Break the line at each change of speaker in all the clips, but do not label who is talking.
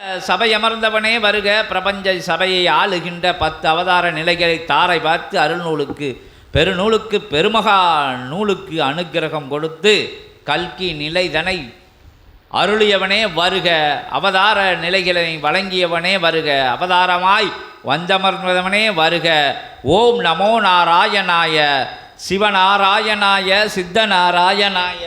சபை அமர்ந்தவனே வருக பிரபஞ்ச சபையை ஆளுகின்ற பத்து அவதார நிலைகளை தாரை பார்த்து அருள்நூலுக்கு பெருநூலுக்கு பெருமகா நூலுக்கு அனுக்கிரகம் கொடுத்து கல்கி நிலைதனை அருளியவனே வருக அவதார நிலைகளை வழங்கியவனே வருக அவதாரமாய் வந்தமர்ந்தவனே வருக. ஓம் நமோ நாராயணாய சிவநாராயணாய சித்தநாராயணாய.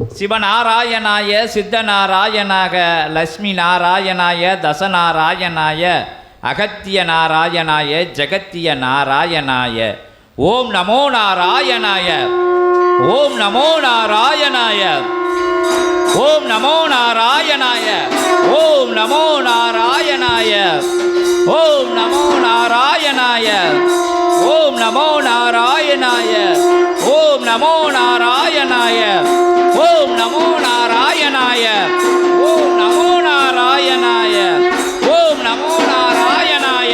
சிவநாராயணாய சித்தநாராயணாக லக்ஷ்மி நாராயணாய தசநாராயணாய அகத்திய நாராயணாய ஜெகத்திய நாராயணாய ஓம் நமோ நாராயணாய. ஓம் நமோ நாராயணாய. ஓம் நமோ நாராயணாய. ஓம் நமோ நாராயணாய. ஓம் நமோ நாராயணாய. ஓம் நமோ நாராயணாய. ஓம் நமோ நாராயணாய. நமோ நாராயணாய ஓம் நமோ நாராயணாய ஓம் நமோ நாராயணாய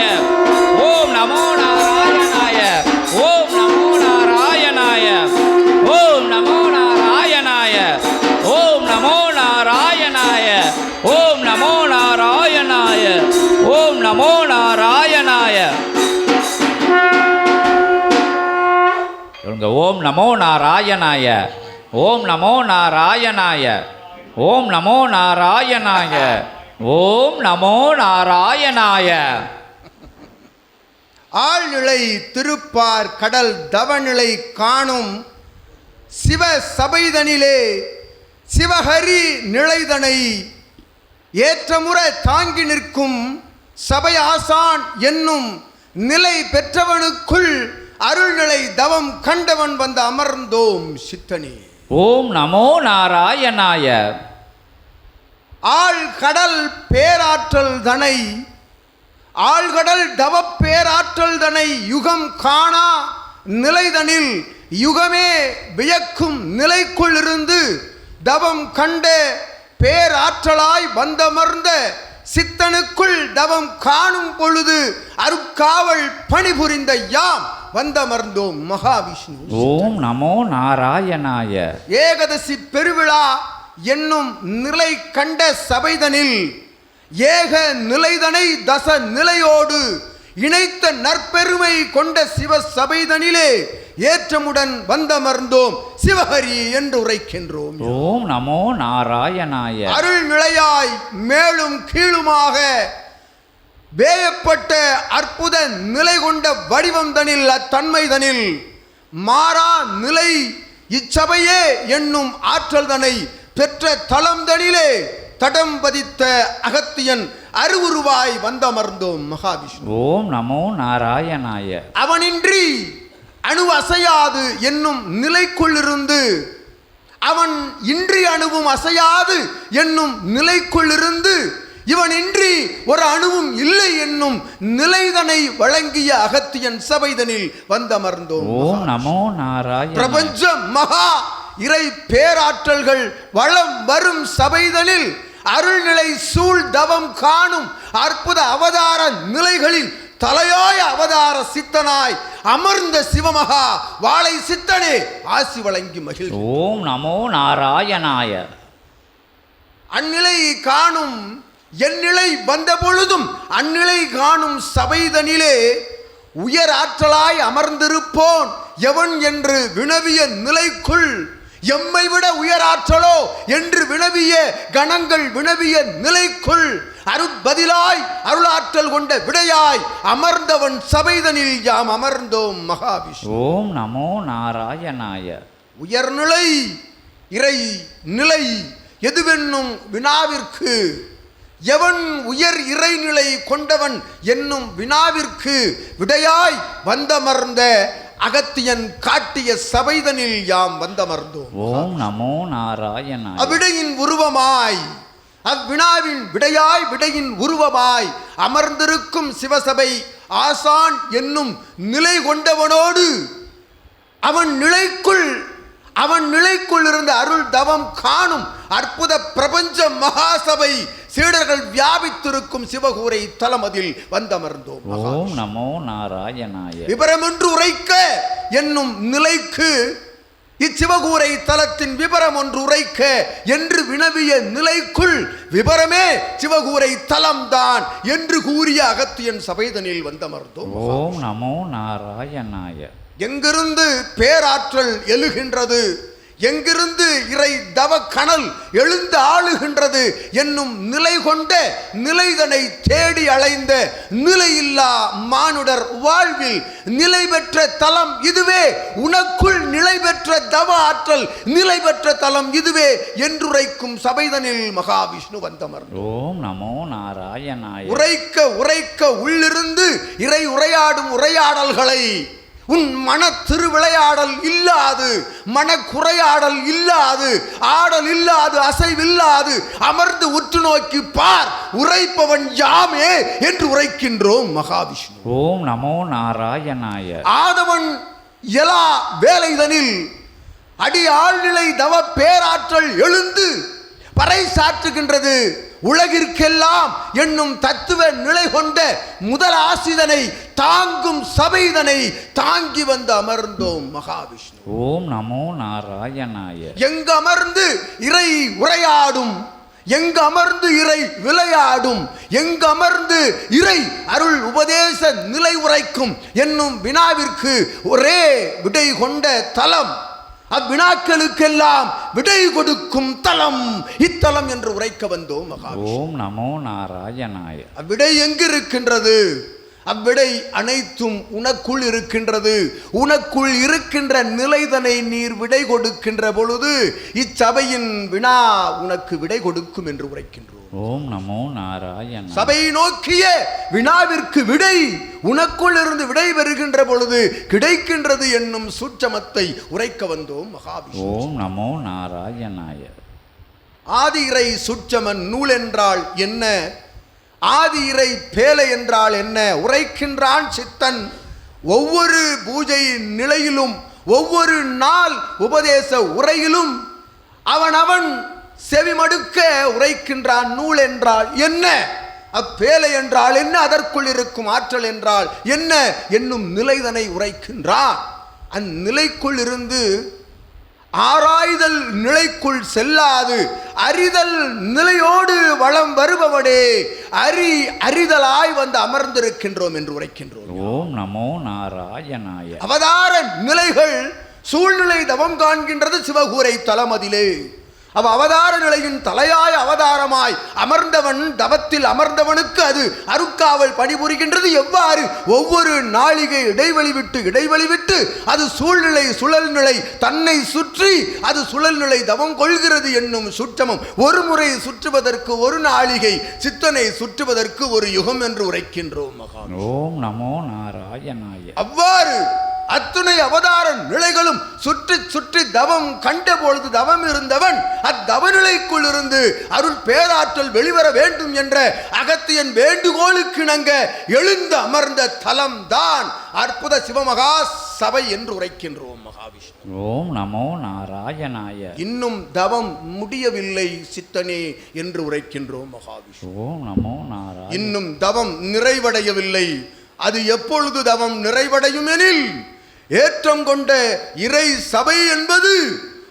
ஓம் நமோ நாராயணாய ஓம் நமோ நாராயணாய ஓம் நமோ நாராயணாய ஓம் நமோ நாராயணாய ஓம் நமோ நாராயணாய ஓம் நமோ நாராயணாய சொல்லுங்க ஓம் நமோ நாராயணாய ஓம் நமோ நாராயணாய. ஓம் நமோ நாராயணாய. ஓம் நமோ நாராயணாய.
ஆழ்நிலை திருப்பார் கடல் தவநிலை காணும் சிவ சபைதனிலே சிவஹரி நிலைதனை ஏற்றமுறை தாங்கி நிற்கும் சபை ஆசான் என்னும் நிலை பெற்றவனுக்குள் அருள்நிலை தவம் கண்டவன் வந்து அமர்ந்தோம் சித்தனே.
ஓம் நமோ நாராயணாய.
ஆழ்கடல் பேராற்றல் தனை ஆழ்கடல் தவப் பேராற்றல் தனை யுகம் காணா நிலைதனில் யுகமே வியக்கும் நிலைக்குள் இருந்து தவம் கண்ட பேராற்றலாய் வந்தமர்ந்த சித்தனுக்குள் தவம் காணும் பொழுது அருக்காவல் பணிபுரிந்த யாம். வந்தமர்ந்தோம் மகாவிஷ்ணு.
ஓம் நமோ நாராயணாய.
ஏகதசி பெருவிழா என்னும் நிலை கண்ட சபைதனில் ஏக நிலைதனை தச நிலையோடு இணைத்த நற்பெருமை கொண்ட சிவ சபைதனிலே ஏற்றமுடன் வந்தமர்ந்தோம் சிவஹரி என்று உரைக்கின்றோம்.
ஓம் நமோ நாராயணாய.
அருள் நிலையாய் மேலும் கீழுமாக வேயப்பட்ட அற்புத நிலை கொண்ட வடிவம் தனில் அத்தன்மைதனில் மாறா நிலை இச்சபையே என்னும் ஆற்றல் தனை பெற்ற தளம் தனிலே தடம் பதித்த அகத்தியன் அருவுருவாய் வந்தமர்ந்தோம் மகாவிஷ்ணு.
ஓம் நமோ நாராயணாய.
அவனின்றி அணு அசையாது என்னும் நிலைக்குள்ளிருந்து அவன் இன்றி அணுவும் அசையாது என்னும் நிலைக்குள்ளிருந்து இவனின்றி ஒரு அணுவும் இல்லை என்னும் நிலைதனை வழங்கிய அகத்தியன் சபைதனில் வந்தமர்ந்தோம்.
ஓம் நமோ நாராயண
பிரபஞ்ச மகா இறை பேராற்றல்கள் வளம் வரும் சபைதனில் அருள்நிலை சூழ் தவம் காணும் அற்புத அவதார நிலைகளில் தலையாய அவதார சித்தனாய் அமர்ந்த சிவமகா வாழை சித்தனே ஆசி வழங்கி மகிழ்
ஓம் நமோ நாராயணாய.
அந்நிலை காணும் என் நிலை வந்த பொழுதும் அந்நிலை காணும் சபைதனிலே உயர் ஆற்றலாய் அமர்ந்திருப்போன் எவன் என்று வினவிய நிலைக்குள் எம்மை விட உயர் ஆற்றலோ என்று வினவிய கணங்கள் வினவிய நிலைக்குள் அருட்பதிலாய் அருளாற்றல் கொண்ட விடையாய் அமர்ந்தவன் சபைதனில் யாம் அமர்ந்தோம் மகாவிஷ்ணு.
ஓம் நமோ நாராயணாய.
உயர்நிலை இறை நிலை எதுவென்னும் வினாவிற்கு எவன் உயர் இறைநிலை கொண்டவன் என்னும் வினாவிற்கு விடையாய் வந்தமர்ந்த அகத்தியன் காட்டிய சபைதனில் யாம் வந்தமர்ந்தோம்
ஓம் நமோ நாராயணாய.
அவ்விடையின் உருவமாய் அவ்வினாவின் விடையாய் விடையின் உருவமாய் அமர்ந்திருக்கும் சிவசபை ஆசான் என்னும் நிலை கொண்டவனோடு அவன் நிலைக்குள் அவன் நிலைக்குள் இருந்த அருள் தவம் காணும் அற்புத பிரபஞ்ச மகாசபை சீடர்கள் வியாபித்திருக்கும் சிவகூரை தலமதில் வந்தமர்ந்தோம்.
ஓம் நமோ நாராயணாய.
விபரமென்று உரைக்க என்னும் நிலைக்கு இச்சிவகூரை தலத்தின் விபரம் ஒன்று உரைக்க என்று வினவிய நிலைக்குள் விபரமே சிவகூரை தலம்தான் என்று கூறிய அகத்தியன் சபைதனில் வந்தமர்ந்தோம்.
ஓம் நமோ நாராயணாய.
எங்கிருந்து பேராற்றல் எழுகின்றது? எங்கிருந்து இறை தவ கணல் எழுந்து ஆளுகின்றது என்னும் நிலை கொண்ட நிலைதனை தேடி அலைந்த நிலையில்லா மானுடர் வாழ்வில் நிலை பெற்ற தலம் இதுவே. உனக்குள் நிலை பெற்ற தவ ஆற்றல் நிலை பெற்ற தலம் இதுவே என்றுரைக்கும் சபைதனில் மகாவிஷ்ணு வந்தமர்.
ஓம் நமோ நாராயணாய.
உரைக்க உரைக்க உள்ளிருந்து இறை உரையாடும் உரையாடல்களை உன் மன திருவிளையாடல் இல்லாது மனக்குறையாடல் இல்லாது ஆடல் இல்லாது அசைவில்லாது அமர்ந்து உற்று நோக்கி பார் உரைப்பவன் யாமே என்று உரைக்கின்றோம் மகாவிஷ்ணு.
ஓம் நமோ நாராயணாய.
ஆதவன் எலா வேலைதனில் அடி ஆழ்நிலை தவ பேராற்றல் எழுந்து பறைசாற்றுகின்றது உலகிற்கெல்லாம் என்னும் தத்துவ நிலை கொண்ட முதல் ஆசிதனை தாங்கும் சபைதனை தாங்கி வந்து அமர்ந்தோம் மகாவிஷ்ணு.
ஓம் நமோ நாராயணாய.
எங்கு அமர்ந்து இறை உரையாடும் எங்கு அமர்ந்து இறை விளையாடும் எங்கு அமர்ந்து இறை அருள் உபதேச நிலை உரைக்கும் என்னும் வினாவிற்கு ஒரே விடை கொண்ட தலம். அவ்வினாக்களுக்கெல்லாம் விடை கொடுக்கும் தலம். இத்தலம் என்று உரைக்க வந்தோம்
ஓம் நமோ நாராயணாய.
அவ்விடை எங்கு இருக்கின்றது அவ்விடை அனைத்தும் உனக்குள் இருக்கின்றது. உனக்குள் இருக்கின்ற நிலைதனை நீர் விடை கொடுக்கின்ற பொழுது இச்சபையின் வினா உனக்கு விடை கொடுக்கும் என்று உரைக்கின்றோம்.
ஓம் நமோ நாராயண.
சபை நோக்கிய வினாவிற்கு விடை உனக்குள் இருந்து விடை பெறுகின்ற பொழுது கிடைக்கின்றது என்னும் சூட்சமத்தை உரைக்க வந்தோம் மகாவிஷ்ணு.
ஓம் நமோ நாராயணாய.
ஆதி இறை சுற்றமன் நூல் என்றால் என்ன? ஆதி இறை பேலை என்றால் என்ன? உரைக்கின்றான் சித்தன். ஒவ்வொரு பூஜை நிலையிலும் ஒவ்வொரு நாள் உபதேச உரையிலும் அவன் அவன் செவிமடுக்க உரைக்கின்றான். நூல் என்றால் என்ன? அப்பேலை என்றால் என்ன? அதற்குள் இருக்கும் ஆற்றல் என்றால் என்ன? என்னும் நிலைதனை உரைக்கின்றான். அந்நிலைக்குள் இருந்து ஆராய்தல் நிலைக்குள் செல்லாது. அறிதல் நிலையோடு வளம் வருபவனே. அறி அறிதலாய் வந்து அமர்ந்திருக்கின்றோம் என்று உரைக்கின்றோம்.
ஓம் நமோ நாராயணாய.
அவதார நிலைகள் சூழ்நிலை தவம் காண்கின்றது சிவகூரை தலமதிலே அவ அவதார நிலையின் தலையாய அவதாரமாய் அமர்ந்தவன் தவத்தில் அமர்ந்தவனுக்கு அது அருக்காவல் பணிபுரிகின்றது. எவ்வாறு? ஒவ்வொரு நாளிகை இடைவெளி விட்டு இடைவெளி விட்டு அது சூழ்நிலை சுழல் நிலை தன்னை சுற்றி அது சுழல் நிலை தவம் கொள்கிறது என்னும் சுற்றமும். ஒரு முறை சுற்றுவதற்கு ஒரு நாளிகை சித்தனை சுற்றுவதற்கு ஒரு யுகம் என்று உரைக்கின்றோம். மகா
ஓம் நமோ நாராயணாய.
அவ்வாறு அத்துணை அவதார நிலைகளும் சுற்றி சுற்றி தவம் கண்ட பொழுது தவம் இருந்தவன் அத்தவ நிலைக்குள் இருந்து அருள் பேராற்றல் வெளிவர வேண்டும் என்ற அகத்தியன் வேண்டுகோளுக்கு இணங்க எழுந்து அமர்ந்த தலம் தான் அற்புத சிவமகா சபை என்று உரைக்கின்றோம் மகாவிஷ்ணு.
ஓம் நமோ நாராயணாய.
இன்னும் தவம் முடியவில்லை சித்தனே என்று உரைக்கின்றோம் மகாவிஷ்ணு.
ஓம் நமோ நாராயண
இன்னும் தவம் நிறைவடையவில்லை. அது எப்பொழுது தவம் நிறைவடையும் எனில்? ஏற்றம் கொண்ட இறை சபை என்பது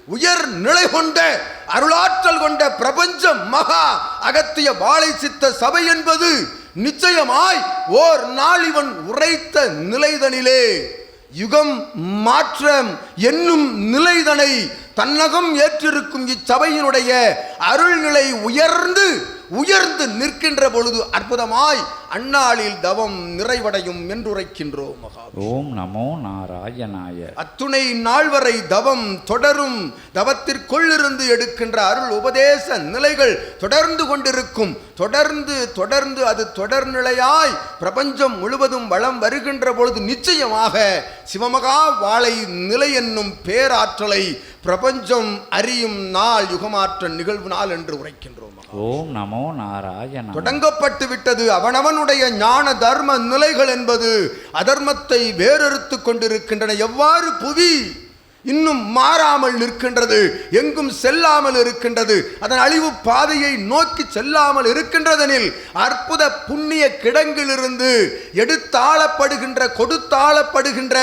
உயர் நிலை கொண்ட அருளாற்றல் கொண்ட பிரபஞ்சம் மகா அகத்திய வாழை சித்த சபை என்பது நிச்சயமாய் ஓர் நாள் இவன் உரைத்த நிலைதனிலே. யுகம் மாற்றம் என்னும் நிலைதனை தன்னகம் ஏற்றிருக்கும் இச்சபையினுடைய அருள்நிலை உயர்ந்து உயர்ந்து நிற்கின்ற பொழுது அற்புதமாய் அந்நாளில் தவம் நிறைவடையும் என்றுரைக்கின்றோம் மகா
ஓம் நமோ நாராயணாய.
அத்துணை நாள் வரை தவம் தொடரும் தவத்திற்குள்ளிருந்து எடுக்கின்ற அருள் உபதேச நிலைகள் தொடர்ந்து கொண்டிருக்கும். தொடர்ந்து தொடர்ந்து அது தொடர்நிலையாய் பிரபஞ்சம் முழுவதும் வளம் வருகின்ற பொழுது நிச்சயமாக சிவமகா வாழை நிலை என்னும் பேராற்றலை பிரபஞ்சம் அறியும் நாள் யுகமாற்ற நிகழ்வு நாள் என்று உரைக்கின்றோம்.
ஓம் நமோ நாராயண
தொடங்கப்பட்டு விட்டது அவனவனுடைய ஞான தர்ம நிலைகள் என்பது அதர்மத்தை வேறறுத்து கொண்டிருக்கின்றன எவ்வாறு புவி இன்னும் மாறாமல் நிற்கின்றது எங்கும் செல்லாமல் இருக்கின்றது. அதன் அழிவு பாதையை நோக்கி செல்லாமல் இருக்கின்றதெனில் அற்புத புண்ணிய கிடங்கிலிருந்து எடுத்தாளப்படுகின்ற கொடுத்தாளப்படுகின்ற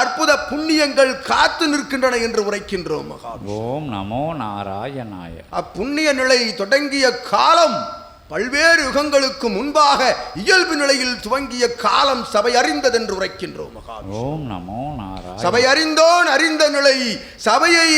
அற்புத புண்ணியங்கள் காத்து நிற்கின்றன என்று உரைக்கின்றோம்
ஓம் நமோ நாராயணாய.
அப்புண்ணிய நிலை தொடங்கிய காலம் பல்வேறு யுகங்களுக்கு முன்பாக இயல்பு நிலையில் துவங்கிய காலம் சபை அறிந்ததென்று உரைக்கின்றோம்.
ஓம் நமோ நாராயண
சபை அறிந்தோன் அறிந்த நிலை சபையை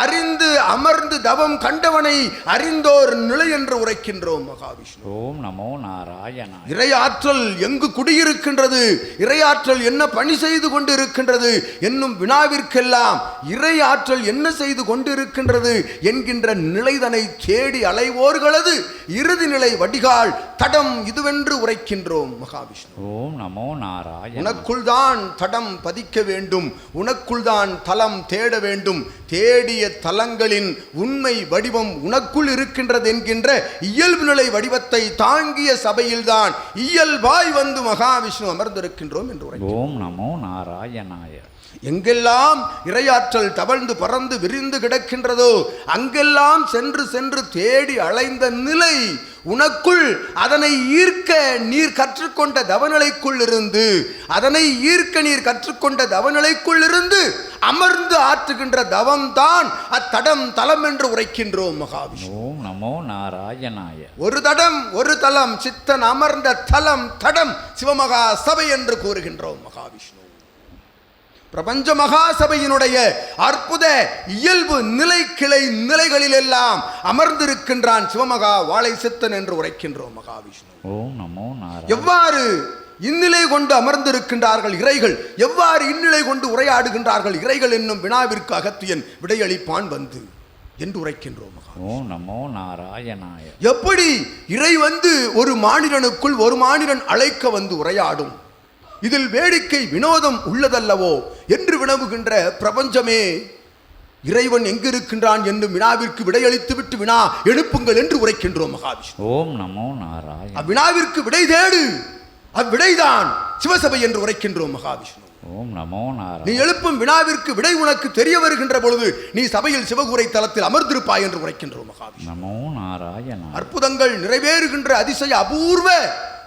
அறிந்து அமர்ந்து தவம் கண்டவனை அறிந்தோர் நிலை என்று உரைக்கின்றோம் மகாவிஷ்ணு.
ஓம் நமோ நாராயணாய
இறையாற்றல் எங்கு குடியிருக்கின்றது? இறையாற்றல் என்ன பணி செய்து கொண்டு இருக்கின்றது என்னும் வினாவிற்கெல்லாம் இறையாற்றல் என்ன செய்து கொண்டிருக்கின்றது? என்கின்ற நிலைதனை தேடி அலைவோர்களது இறுதி நிலை வடிகால் தடம் இதுவென்று உரைக்கின்றோம் மகாவிஷ்ணு.
ஓம் நமோ நாராயண.
உனக்குள் தான் தடம் பதிக்க வேண்டும் உனக்குள் தான் தலம் தேட வேண்டும் தேடிய தலங்களின் உண்மை வடிவம் உனக்குள் இருக்கின்றது என்கின்ற இயல்பு நிலை வடிவத்தை தாங்கிய சபையில்தான் இயல்பாய் வந்து மகாவிஷ்ணு அமர்ந்திருக்கின்றோம் என்று
ஓம் நமோ நாராயணாய.
எங்கெல்லாம் இரையாற்றல் தவழ்ந்து பறந்து விரிந்து கிடக்கின்றதோ அங்கெல்லாம் சென்று சென்று தேடி அலைந்த நிலை உனக்குள் அதனை ஈர்க்க நீர் கற்றுக்கொண்ட தவநிலைக்குள் இருந்து அதனை ஈர்க்க நீர் கற்றுக்கொண்ட தவநிலைக்குள் இருந்து அமர்ந்து ஆற்றுகின்ற தவம்தான் அத்தடம் தலம் என்று உரைக்கின்றோம் மகாவிஷ்ணு.
நமோ நாராயணாய.
ஒரு தடம் ஒரு தலம் சித்தன் அமர்ந்த தலம் தடம் சிவமகா சபை என்று கூறுகின்றோம் மகாவிஷ்ணு. பிரபஞ்ச மகாசபையினுடைய அற்புத இயல்பு நிலை கிளை நிலைகளில் எல்லாம் அமர்ந்திருக்கின்றான் சிவமகா வாழை சித்தன் என்று உரைக்கின்றோம் மகாவிஷ்ணு. எவ்வாறு இந்நிலை கொண்டு அமர்ந்திருக்கின்றார்கள் இறைகள்? எவ்வாறு இந்நிலை கொண்டு உரையாடுகின்றார்கள் இறைகள் என்னும் வினாவிற்கு அகத்தியன் விடையளிப்பான் வந்து என்று உரைக்கின்றோம்
ஓம் நமோ நாராயணாய.
எப்படி இறை வந்து ஒரு மானிடனுக்குள் ஒரு மானிடன் அழைக்க வந்து உரையாடும்? இதில் வேடிக்கை வினோதம் உள்ளதல்லவோ என்று வினவுகின்ற பிரபஞ்சமே இறைவன் எங்கிருக்கின்றான் என்னும் வினாவிற்கு விடையளித்து விட்டு வினா எழுப்புங்கள் என்று உரைக்கின்றோம் மகாவிஷ்ணு.
ஓம் நமோ நாராயண.
அவ்வினாவிற்கு விடை தேடு. அவ்விடைதான் சிவசபை என்று உரைக்கின்றோம் மகாவிஷ்ணு.
ஓம் நமோ
நீ
நாராயண
எழுப்பும் வினாவிற்கு விடை உனக்கு தெரிய வருகின்ற பொழுது நீ சபையில் சிவகுரை தலத்தில் அமர்ந்திருப்பாய் என்று உரைக்கின்றோம் மகாவிஷ்ணு.
நமோ நாராயணாய
அற்புதங்கள் நிறைவேறுகின்ற அதிசய அபூர்வ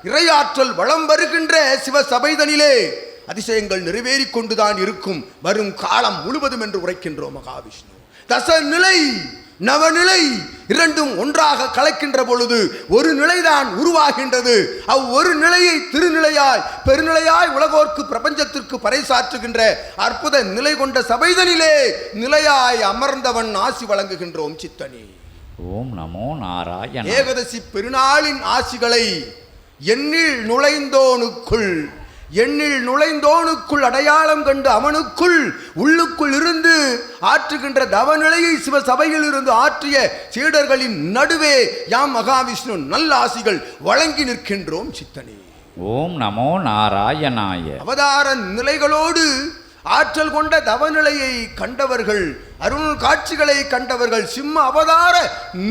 இறையாற்றல் வளம் வருகின்ற சிவ சபைதனிலே அதிசயங்கள் நிறைவேறிக் கொண்டுதான் இருக்கும். வரும் காலம் முழுவதும் என்று உரைக்கின்றோம் மகாவிஷ்ணு. தச நிலை நவநிலை இரண்டும் ஒன்றாக கலக்கின்ற பொழுது ஒரு நிலைதான் உருவாகின்றது. அவ் ஒரு நிலையை திருநிலையாய் பெருநிலையாய் உலகோர்க்கு பிரபஞ்சத்திற்கு பறைசாற்றுகின்ற அற்புத நிலை கொண்ட சபைதனிலே நிலையாய் அமர்ந்தவன் ஆசி வழங்குகின்றோம் சித்தனே.
ஓம் நமோ நாராயண.
ஏகதசி பெருநாளின் ஆசிகளை எண்ணில் நுழைந்தோனுக்குள் எண்ணில் நுழைந்தோனுக்குள் அடையாளம் கண்டு அவனுக்குள் உள்ளுக்குள் இருந்து ஆற்றுகின்ற தவநிலையை சிவ சபையில் இருந்து ஆற்றிய சீடர்களின் நடுவே யாம் மகாவிஷ்ணு நல்ல ஆசிகள் வழங்கி நிற்கின்றோம் சித்தனே.
ஓம் நமோ நாராயணாய.
அவதார நிலைகளோடு ஆற்றல் கொண்ட தவநிலையை கண்டவர்கள் அருள் காட்சிகளை கண்டவர்கள் சிம்ம அவதார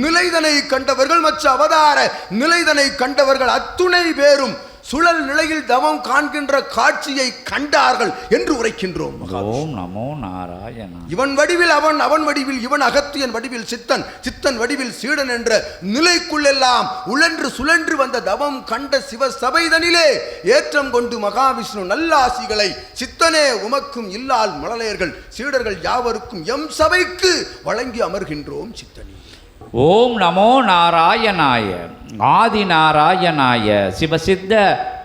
நிலைதனை கண்டவர்கள் மற்ற அவதார நிலைதனை கண்டவர்கள் அத்துணை பேரும் சுழல் நிலையில் தவம் காண்கின்ற காட்சியை கண்டார்கள் என்று உரைக்கின்றோம்
ஓம் நமோ நாராயண.
இவன் வடிவில் அவன் அவன் வடிவில் இவன் அகத்தியன் வடிவில் சித்தன் சித்தன் வடிவில் சீடன் என்ற நிலைக்குள்ளெல்லாம் உழன்று சுழன்று வந்த தவம் கண்ட சிவ சபைதனிலே ஏற்றம் கொண்டு மகாவிஷ்ணு நல்லாசிகளை சித்தனே உமக்கும் இல்லால் மழலையர்கள் சீடர்கள் யாவருக்கும் எம் சபைக்கு வழங்கி அமர்கின்றோம் சித்தனே.
ஓம் நமோ நாராயணாய ஆதி நாராயணாய சிவசித்த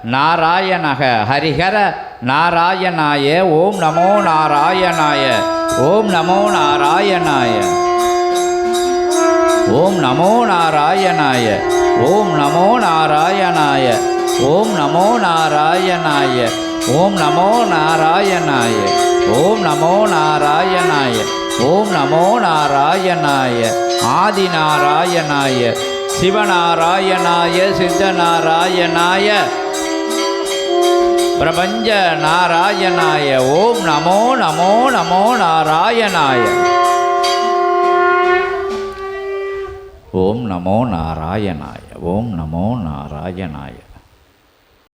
நாராயணக ஹரிஹர நாராயணாய ஓம் நமோ நாராயணாய ஓம் நமோ நாராயணாய. ஓம் நமோ நாராயணாய ஓம் நமோ நாராயணாய ஓம் நமோ நாராயணாய ஓம் நமோ நாராயணாய ஓம் நமோ நாராயணாய ஓம் நமோ நாராயணாய. ஆதிநாராயணாய சிவநாராயணாய சித்தநாராயணாய பிரபஞ்ச நாராயணாய ஓம் நமோ நமோ நமோ நாராயணாய. ஓம் நமோ நாராயணாய ஓம் நமோ நாராயணாய.